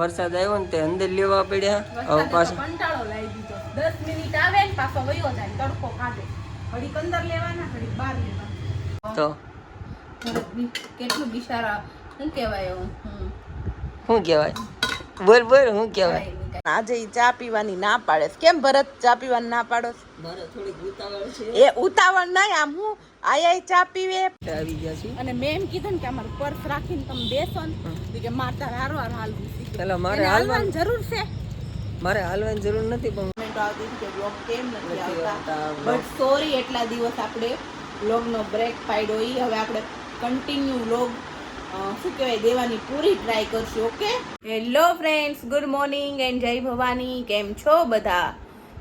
વરસાદ આવ્યો ને તે અંદર લેવા પડ્યા. હવે વરસાદે કંટાળો લાવી દીધો દસ મિનિટ આવે ને પાછો વયો જાય તડકો કાઢે ઘડીક અંદર લેવાના ઘડીક બહાર લેવાના. તો? કેટલું બિચારા શું કહેવાય. શું કહેવાય? બોલ બોલ શું કહેવાય. આજે ચા પીવાની ના પાડે કેમ ભરત ચા પીવાની ના પાડો થોડીક એ ઉતાવળ નહીં આમ હું આયા ચા પીવે. આવી ગયા છે. અને મેં એમ કીધું ને કે અમારું પર્સ રાખીને તમે બેસો ને. કે મારે તારે હારો હાર હાલવું પેલા મારે હાલવાની જરૂર છે. મારે હાલવાની જરૂર નથી પણ કોમેન્ટો આવતી કે બ્લોગ કેમ નથી આવતા. બટ સોરી એટલા દિવસ આપણે બ્લોગનો બ્રેક પાડ્યો ઈ. હવે આપણે કન્ટિન્યુ બ્લોગ શું કહેવાય દેવાની પૂરી ટ્રાય કરશું okay hello friends good morning and જય ભવાની કેમ છો બધા?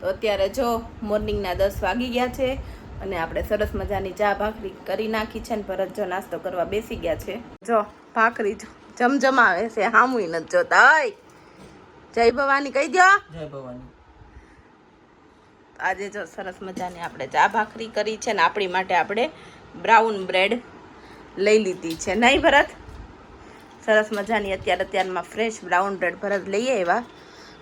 તો અત્યારે જો મોર્નિંગના દસ વાગી ગયા છે અને આપણે સરસ મજાની ચા ભાખરી કરી નાખી છે ને ભરત જો નાસ્તો કરવા બેસી ગયા છે. જો ભાખરી જો જમજમાવે છે હામુય નથી જોતા હોય જય ભવાની કહી દો જય ભવાની. આજે જો સરસ મજાની આપણે ચા ભાખરી કરી છે ને આપણી માટે આપણે બ્રાઉન બ્રેડ લઈ લીધી છે. નહીં ભરત? સરસ મજાની અત્યારે અત્યારમાં ફ્રેશ બ્રાઉન બ્રેડ ભરત લઈએ એવા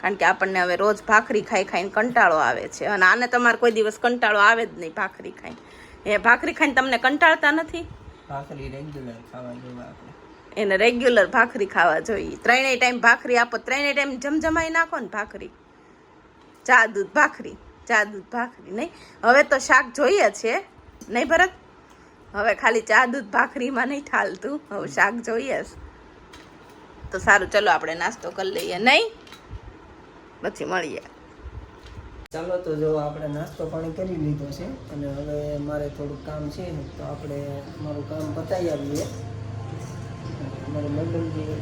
કારણ કે આપણને હવે રોજ ભાખરી ખાઈ ખાઈને કંટાળો આવે છે. અને આને તમારે કોઈ દિવસ કંટાળો આવે જ નહીં ભાખરી ખાઈને. એ ભાખરી ખાઈને તમને કંટાળતા નથી? ભાખરી રેગ્યુલર ખાવા જેવા આપણે. એને રેગ્યુલર ભાખરી ખાવા જોઈએ. ત્રણેય ટાઈમ ભાખરી આપો, ત્રણેય ટાઈમ જમજમાઈ નાખો ને ભાખરી. ચા દૂધ ભાખરી ચા દૂધ ભાખરી, નહીં? હવે તો શાક જોઈએ છે, નહીં ભરત? હવે ખાલી ચા દૂધ ભાખરીમાં નહીં ઠાલતું, હવે શાક જોઈએ તો સારું, ચલો આપણે નાસ્તો કરી લઈએ, નહીં? પછી મળીએ. ચાલો, તો જો આપણે નાસ્તો પાણી કરી લીધો છે, અને હવે મારે થોડુંક કામ છે, તો આપણે મારું કામ પતાવી આવીએ. અમારે મંડળજી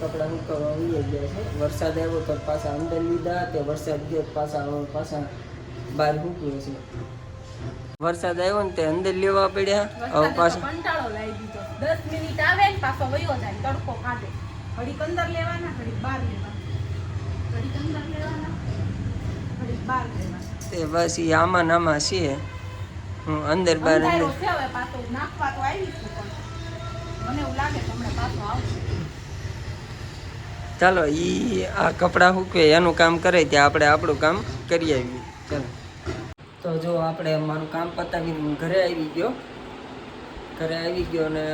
કપડાં મૂકવા આવી ગયા છે. વરસાદ આવ્યો તો પાછા અંદર લીધા તે વરસાદ ગયો પાછા પાછા બહાર મૂકીએ છે. વરસાદ આવ્યો ને તે અંદર લેવા પડ્યા. હવે પાછો કંટાળો લાવી દીધો 10 મિનિટ આવે ને પાછો વયો જાય તડકો કાઢે. ઘડીક અંદર લેવાના ઘડીક બહાર લેવાના. ઘડીક અંદર લેવાના ઘડીક બહાર લેવાના. તે બસ એ આમાં નામાં છે. હું અંદર બહાર અંદર નાખવા તો આવી છું ચાલો ઈ આ કપડાં સૂકવે એનું કામ કરે ત્યાં આપણે આપણું કામ કરી આવીએ. ચાલો. તો જો આપણે મારું કામ પતાવીને ઘરે આવી ગયો. ઘરે આવી ગયો અને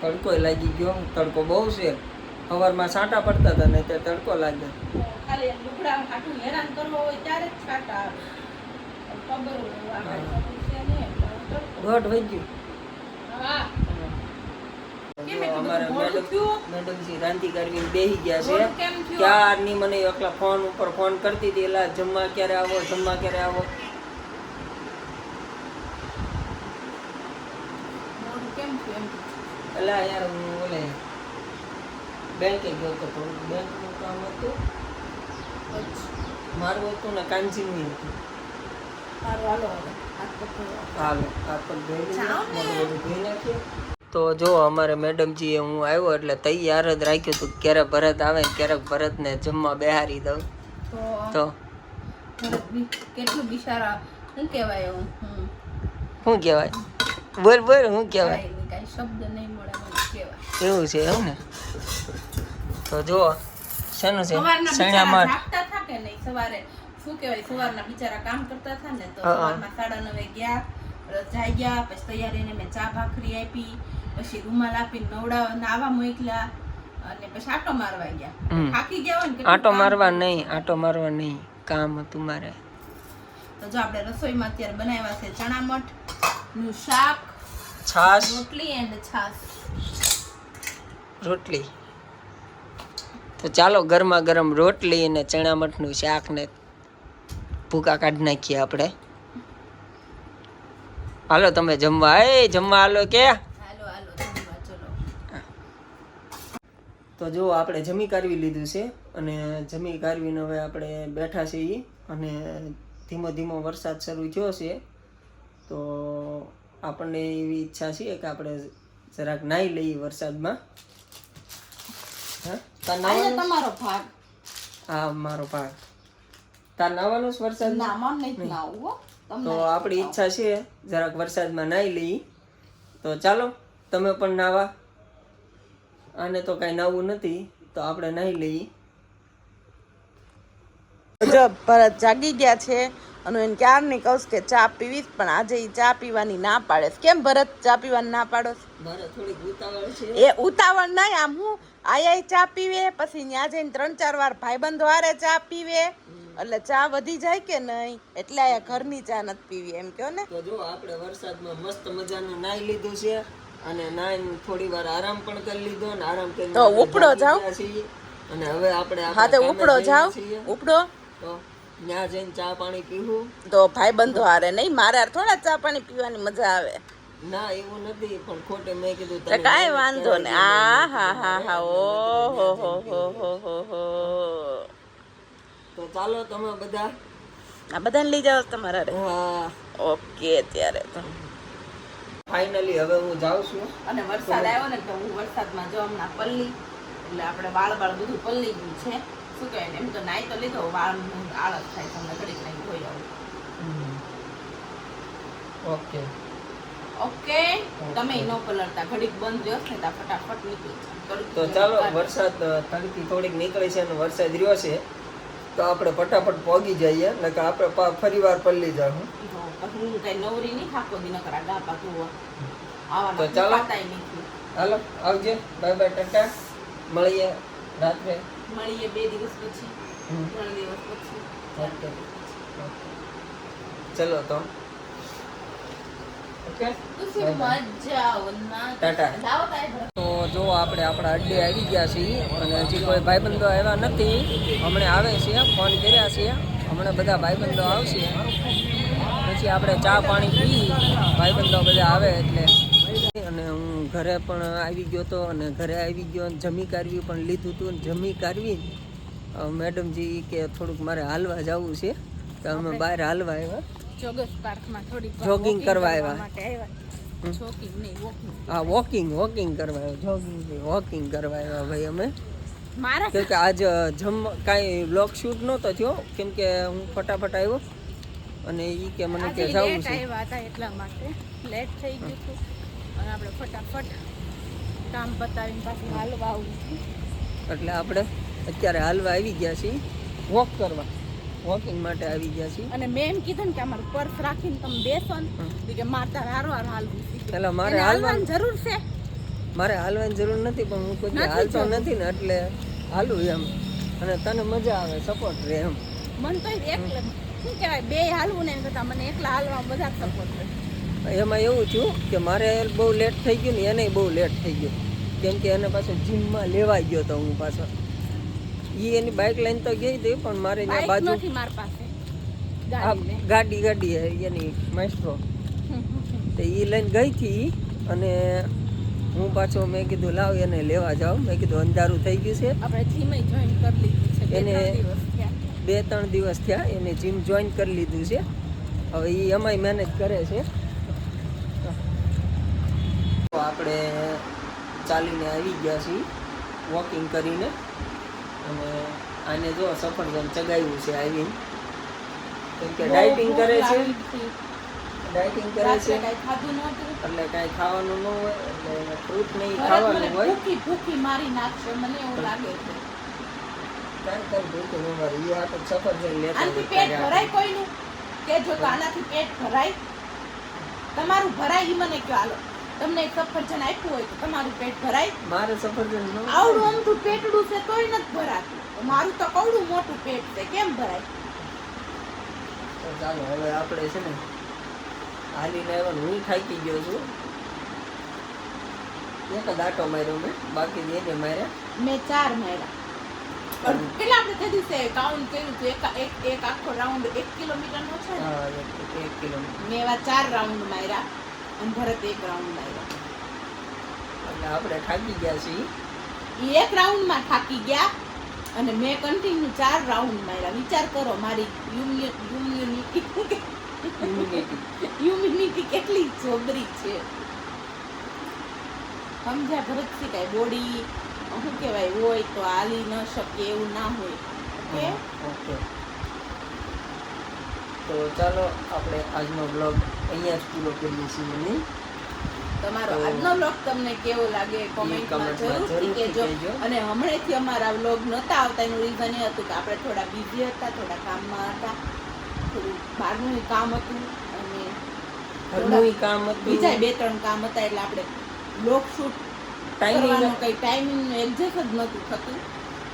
તડકો લાગી ગયો. તડકો બહુ છે. સવારમાં સાંટા પડતા હતા ને તે તડકો લાગે. ઘટ વહી ગયું અમારે મેડમ મેડમજી રાંધી કરવીને બેસી ગયા છે. મોડું કેમ થયું? ક્યારની મને એકલા ફોન ઉપર ફોન કરતી હતી એલા જમવા ક્યારે આવો જમવા ક્યારે આવો? મોડું કેમ થયું એમ? એલા યાર હું ઓલે બેંકે ગયો તો થોડુંક બેંકનું કામ હતું. મારું હતું ને કાંચીનું હતું. હાલો હાથ. હાલો આ પણ ધોઈ નાખ્યું. તો જો અમારે મેડમજીએ હું આવ્યો એટલે તૈયાર જ રાખ્યું હતું ક્યારે ભરત આવે ને ક્યારેક ભરતને જમવા બેહારી દઉં. તો કેટલું બિચારા શું કહેવાય શું કહેવાય? બોલ બોલ શું કહેવાય? કાંઈ શબ્દ નહીં મળે કહેવાય? એવું છે એવું ને? તો જો શેનું છે? થા કે નહીં? સવારે શું કહેવાય સવારના બિચારા કામ કરતા હતા ને તો. સવારમાં સાડા નવે ગયા રસ ગયા પછી તૈયારીને મેં ચા ભાખરી આપી પછી રૂમાલ આપીને નવડાવવા નાવા મોકલ્યા અને પછી આટો મારવા ગયા. થાકી ગયા હોય ને આટો મારવા નહીં આટો મારવા નહીં. કામ હતું મારે. તો જો આપણે રસોઈમાં અત્યારે બનાવ્યા છે ચણા મઠનું શાક છાશ. રોટલી એન્ડ છાશ. રોટલી. તો ચાલો ગરમા ગરમ રોટલી અને ચણા મઠનું શાક ને ભૂકા કાઢી નાખીએ આપણે. હાલો તમે જમવા. એ જમવા હાલો કે હાલો હાલો જમવા ચલો તો જો આપણે જમી કાઢવી લીધું છે અને જમી કાઢવીને હવે આપણે બેઠા છીએ અને ધીમો ધીમો વરસાદ શરૂ થયો છે તો આપણને એવી ઈચ્છા છે કે આપણે જરાક નાહી લઈએ વરસાદમાં. હા? તમારો ભાગ. હા મારો ભાગ. તાર નાવાનું છે વરસાદ ના મન નહીં નાવું તો આપણી ઈચ્છા છે જરાક વરસાદમાં નાહી લઈએ. તો ચાલો તમે પણ નાવા આને તો કાંઈ નવું નથી તો આપણે નહીં લઈએ. જો જાગી ગયા છે અને એને ક્યારની કહું કે ચા પીવીશ પણ આજે એ ચા પીવાની ના પાડે કેમ ભરત ચા પીવાની ના પાડો એ ઉતાવળ નહીં આમ હું આયા ચા પીવે પછી ત્યાં જઈને ત્રણ ચાર વાર ભાઈબંધો હારે ચા પીવે એટલે ચા વધી જાય કે નહીં? એટલે આયા ઘરની ચા નથી પીવી એમ કહો ને? તો જો આપણે વરસાદમાં મસ્ત મજાનું નાઈ લીધું છે. અને નાઈન થોડી વાર આરામ પણ કરી લીધો ને આરામ કરી તો ઉપડો જાવ. અને હવે આપણે હા તો ઉપડો જાવ. ઉપડો. તો ત્યાં જઈને ચા પાણી પીવું. તો ભાઈ બંધો હારે નહીં મારે થોડા ચા પાણી પીવાની મજા આવે. ના એવું નથી પણ ખોટે મેં કીધું તો કાંઈ વાંધો નહીં. આ હા હા હા ઓ હો હો હો હો હો હો. તો ચાલો તમે બધા આ બધાને લઈ જાઓ તમારા? હા. ઓકે ત્યારે તો. ફાઇનલી હવે હું જાઉં છું. અને વરસાદ આવ્યો ને તો હું વરસાદમાં જો હમણાં પલ્લી. એટલે આપણે વાળ વાળ બધું પલ્લી ગયું છે. શું કહેવાય એમ તો નાઈ તો લીધો વાળ આળસ થાય તમને ઘડીક નહીં ધોઈ આવું. ઓકે ઓકે તમે ન પલળતા. ઘડીક બંધ રહ્યો ને ત્યાં ફટાફટ નીકળી તો ચાલો વરસાદ તડકી થોડીક નીકળી છે અને વરસાદ રહ્યો છે. તો આપણે ફટાફટ પહોંચી જઈએ નકર આપણે ફરી વાર પલ્લી જાઉં હું. કઈ નવરી નહીં તો ચાલો. હાલો આવજે. Bye bye tata. મળીએ રાત્રે. મળીએ બે દિવસ પછી. ત્રણ દિવસ પછી. ચલો તો. ઓકે. મજા ટાટા. જો આપણે આપણા અડ્ડે આવી ગયા છીએ અને હજી કોઈ ભાઈબંધો આવ્યા નથી. હમણાં આવે છે ફોન કર્યા છે. હમણાં બધા ભાઈબંધો આવશે. પછી આપણે ચા પાણી પી. ભાઈબંધો બધા આવે એટલે. અને હું ઘરે પણ આવી ગયો તો અને ઘરે આવી ગયો જમી કાઢવી પણ લીધું હતું જમી કાઢવી મેડમજી કે થોડુંક મારે હાલવા જવું છે. તો અમે બહાર હાલવા આવ્યા. walking કરવા આવ્યા. હા વોકિંગ વોકિંગ કરવા આવ્યો જોગિંગ વોકિંગ કરવા આવ્યા ભાઈ અમે. મારા કેમ કે આજ જમ કાંઈ બ્લોગ શૂટ નહોતો થયો કેમ કે હું ફટાફટ આવ્યો અને એ કે મને કે જવું છે. આવ્યા હતા એટલા માટે. લેટ થઈ ગયું હતું. અને આપણે ફટાફટ કામ પતાવીને પાછું હાલવા આવું એટલે આપણે અત્યારે હાલવા આવી ગયા છીએ વોક કરવા. વોકિંગ માટે આવી ગયા છીએ. અને મેં એમ કીધું કે અમારું પર્સ રાખીને તમે બેસો ને. કે મારે તારે હારો હારો હાલવું એટલે મારે હાલવાની જરૂર છે. મારે હાલવાની જરૂર નથી પણ હું કોઈ હાલતો નથી ને એટલે હાલું એમ. અને તને મજા આવે સપોર્ટ રહે એમ. મન તો એકલા શું કહેવાય બે હાલવું ને કરતાં મને એકલા હાલવા બધા સપોર્ટ કરે. એમાં એવું થયું કે મારે બહુ લેટ થઈ ગયું ને એને બહુ લેટ થઈ ગયું. કેમ કે એને પાછો જીમમાં લેવાઈ ગયો તો હું પાછો. એ એની બાઇક લઈને તો ગઈ હતી પણ મારે ત્યાં બાજુ નથી માર પાસે. ગાડી ગાડી એની માસ્ટ્રો તો એ લઈને ગઈ હતી અને હું પાછો મેં કીધું લાવ એને લેવા જાઉં મેં કીધું અંધારું થઈ ગયું છે. આપણે જીમ જોઈન કરી લીધું છે એને- બે ત્રણ દિવસ થયા એને જીમ જોઈન કરી લીધું છે. હવે એ અમાય મેનેજ કરે છે. તો આપણે ચાલીને આવી ગયા છીએ વોકિંગ કરીને. અને આને જો સફરજન ચગાવ્યું છે આવીને કેમ કે ડાયટિંગ કરે છે. ડાયટિંગ કરે છે. એટલે કાંઈ ખાવાનું ન હોય એટલે ફ્રૂટ નહીં ખાવાનું હોય. ભૂખી ભૂખી મારી નાખશે મને એવું લાગે છે. કાંઈ ભૂખ્યું ન મારે. આ તો સફરજન લેતા આનાથી પેટ ભરાય કોઈનું? કે જો આનાથી પેટ ભરાય? તમારું ભરાય ઈ મને કયો હાલો. તમને એક સફરજન આપ્યું હોય તો તમારું પેટ ભરાય. મારે સફરજન આવડું અમથું પેટડું છે તોય નથી ભરાતું. મારું તો કવડું મોટું પેટ છે કેમ ભરાય? ચાલો હવે આપણે છે ને હાલીને આવ્યા હું થાકી ગયો છું. એક જ આટો માર્યો મેં બાકી એને માર્યા. મેં ચાર માર્યા. પેલા કેટલા આપણે તે દિવસે કાઉન્ટ કર્યું હતું? એક એક એક આખો રાઉન્ડ એક કિલોમીટર નો છે ને? એક કિલોમીટર. મેં એવા ચાર રાઉન્ડ માર્યા. અને ભરત એક રાઉન્ડ આવ્યા એટલે આપણે થાકી ગયા છીએ. એક રાઉન્ડમાં થાકી ગયા અને મેં કન્ટિન્યુ ચાર રાઉન્ડ માર્યા. વિચાર કરો મારી યુમ્યુનિટી કેટલી જોબરી છે. સમજ્યા ભરતથી કાંઈ બોડી શું કહેવાય હોય તો હાલી ન શકે એવું ના હોય. ઓકે ઓકે તો ચાલો આપણે આજનો બ્લોગ અહીંયા જ પૂરો કરીએ છીએ નહીં તમારો આજનો બ્લોગ તમને કેવો લાગે? કોમેન્ટમાં જરૂરથી કહેજો. અને હમણાંથી અમારા વ્લોગ નતા આવતા એનું રીઝન એ હતું કે આપણે થોડા બિઝી હતા થોડા કામમાં હતા. થોડું બહારનું કામ હતું અને ઘરનું કામ હતું. બીજા બે ત્રણ કામ હતા એટલે આપણે બ્લોગ શૂટ ટાઈમિંગ કંઈ કઈ ટાઈમિંગ એડજસ્ટ જ નહોતું થતું.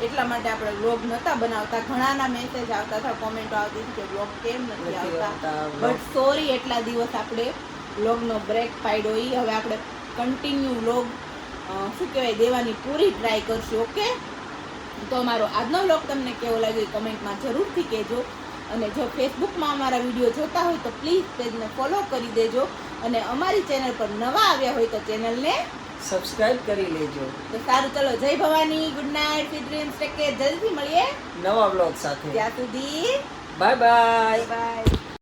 એટલા માટે આપણે વ્લોગ નતા બનાવતા. ઘણાના મેસેજ આવતા હતા કોમેન્ટો આવતી હતી કે વ્લોગ કેમ નથી આવતા. બટ સોરી એટલા દિવસ આપણે વ્લોગનો બ્રેક પાડ્યો. ઈ હવે આપણે કન્ટિન્યુ વ્લોગ શું કહેવાય દેવાની પૂરી ટ્રાય કરશું ઓકે તો અમારો આજનો વ્લોગ તમને કેવો લાગ્યો એ કમેન્ટમાં જરૂરથી કહેજો. અને જો ફેસબુકમાં અમારા વીડિયો જોતા હોય તો પ્લીઝ પેજને ફોલો કરી દેજો. અને અમારી ચેનલ પર નવા આવ્યા હોય તો ચેનલને સબસ્ક્રાઇબ કરી લેજો. તો સારું ચલો. જય Bhavani. Good night fit dreams take જલ્દી મળીએ. નવા બ્લોગ સાથે. ત્યાં સુધી. Bye bye bye